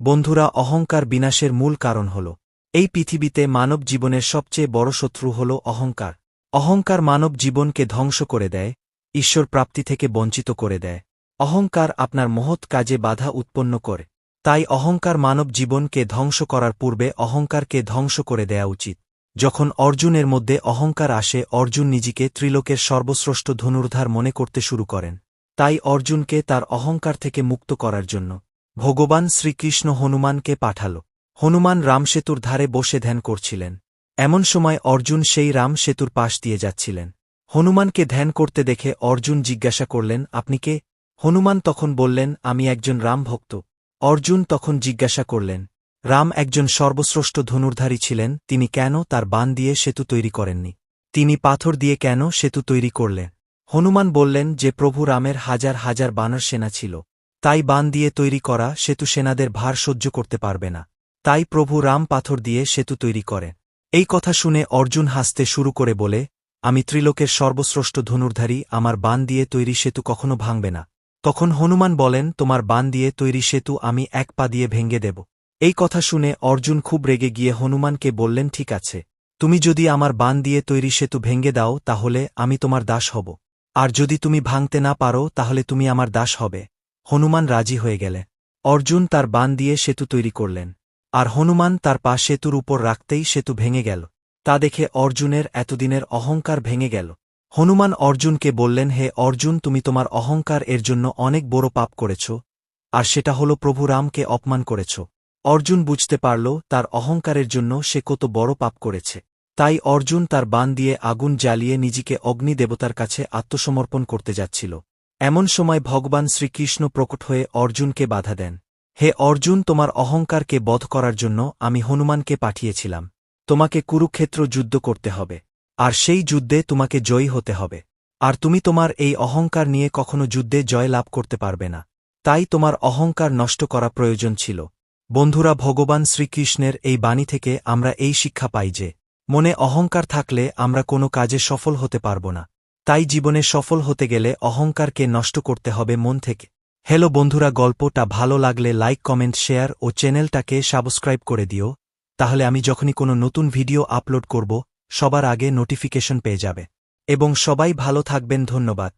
বন্ধুরা, অহংকার বিনাশের মূল কারণ হল, এই পৃথিবীতে মানব জীবনের সবচেয়ে বড় শত্রু হল অহংকার। অহংকার মানব জীবনকে ধ্বংস করে দেয়, ঈশ্বর প্রাপ্তি থেকে বঞ্চিত করে দেয়। অহংকার আপনার মহৎ কাজে বাধা উৎপন্ন করে, তাই অহংকার মানব জীবনকে ধ্বংস করার পূর্বে অহংকারকে ধ্বংস করে দেয়া উচিত। যখন অর্জুনের মধ্যে অহংকার আসে, অর্জুন নিজেকে ত্রিলোকের সর্বশ্রেষ্ঠ ধনুর্ধার মনে করতে শুরু করেন। তাই অর্জুনকে তার অহংকার থেকে মুক্ত করার জন্য ভগবান শ্রীকৃষ্ণ হনুমানকে পাঠাল। হনুমান রামসেতুর ধারে বসে ধ্যান করছিলেন। এমন সময় অর্জুন সেই রাম সেতুর পাশ দিয়ে যাচ্ছিলেন। হনুমানকে ধ্যান করতে দেখে অর্জুন জিজ্ঞাসা করলেন, আপনি কে? হনুমান তখন বললেন, আমি একজন রাম ভক্ত। অর্জুন তখন জিজ্ঞাসা করলেন, রাম একজন সর্বশ্রেষ্ঠ ধনুর্ধারী ছিলেন, তিনি কেন তার বান দিয়ে সেতু তৈরি করেননি? তিনি পাথর দিয়ে কেন সেতু তৈরি করলেন? হনুমান বললেন, যে প্রভু রামের হাজার হাজার বানর সেনা ছিল তাই বান দিয়ে তৈরি করা সেতু সেনাদের ভার সহ্য করতে পারবে না। তাই প্রভু রাম পাথর দিয়ে সেতু তৈরি করেন। এই কথা শুনে অর্জুন হাসতে শুরু করে বলে, আমি ত্রিলোকের সর্বশ্রেষ্ঠ ধনুর্ধারী, আমার বান দিয়ে তৈরি সেতু কখনো ভাঙবে না। তখন হনুমান বলেন, তোমার বান দিয়ে তৈরি সেতু আমি এক পা দিয়ে ভেঙে দেব। এই কথা শুনে অর্জুন খুব রেগে গিয়ে হনুমানকে বললেন, ঠিক আছে। তুমি যদি আমার বান দিয়ে তৈরি সেতু ভেঙে দাও, তাহলে আমি তোমার দাস হব। আর যদি তুমি ভাঙতে না পারো, তাহলে তুমি আমার দাস হবে। হনুমান রাজি হয়ে গেলে। অর্জুন তার বান দিয়ে সেতু তৈরি করলেন। আর হনুমান তার পা সেতুর উপর রাখতেই সেতু ভেঙে গেল। তা দেখে অর্জুনের এতদিনের অহংকার ভেঙে গেল। হনুমান অর্জুনকে বললেন, হে অর্জুন, তুমি তোমার অহংকার এর জন্য অনেক বড় পাপ করেছ। আর সেটা হল প্রভু রামকে অপমান করেছ। অর্জুন বুঝতে পারল, তার অহংকারের জন্য সে কত বড় পাপ করেছে। তাই অর্জুন তার বান দিয়ে আগুন জ্বালিয়ে নিজেকে অগ্নি দেবতার কাছে আত্মসমর্পণ করতে যাচ্ছিল। এমন সময় ভগবান শ্রীকৃষ্ণ প্রকট হয়ে অর্জুনকে বাধা দেন। হে অর্জুন, তোমার অহংকারকে বধ করার জন্য আমি হনুমানকে পাঠিয়েছিলাম। তোমাকে কুরুক্ষেত্র যুদ্ধ করতে হবে, আর সেই যুদ্ধে তোমাকে জয়ী হতে হবে। আর তুমি তোমার এই অহংকার নিয়ে কখনো যুদ্ধে জয় লাভ করতে পারবে না। তাই তোমার অহংকার নষ্ট করা প্রয়োজন ছিল। বন্ধুরা, ভগবান শ্রীকৃষ্ণের এই বাণী থেকে আমরা এই শিক্ষা পাই যে, মনে অহংকার থাকলে আমরা কোনো কাজে সফল হতে পারব না। তাই জীবনে সফল হতে গেলে অহংকারকে নষ্ট করতে হবে মন থেকে। হ্যালো বন্ধুরা, গল্পটা ভালো লাগলে লাইক, কমেন্ট, শেয়ার ও চ্যানেলটাকে সাবস্ক্রাইব করে দিও। তাহলে আমি যখনই কোনো নতুন ভিডিও আপলোড করব, সবার আগে নোটিফিকেশন পেয়ে যাবে। এবং সবাই ভালো থাকবেন, ধন্যবাদ।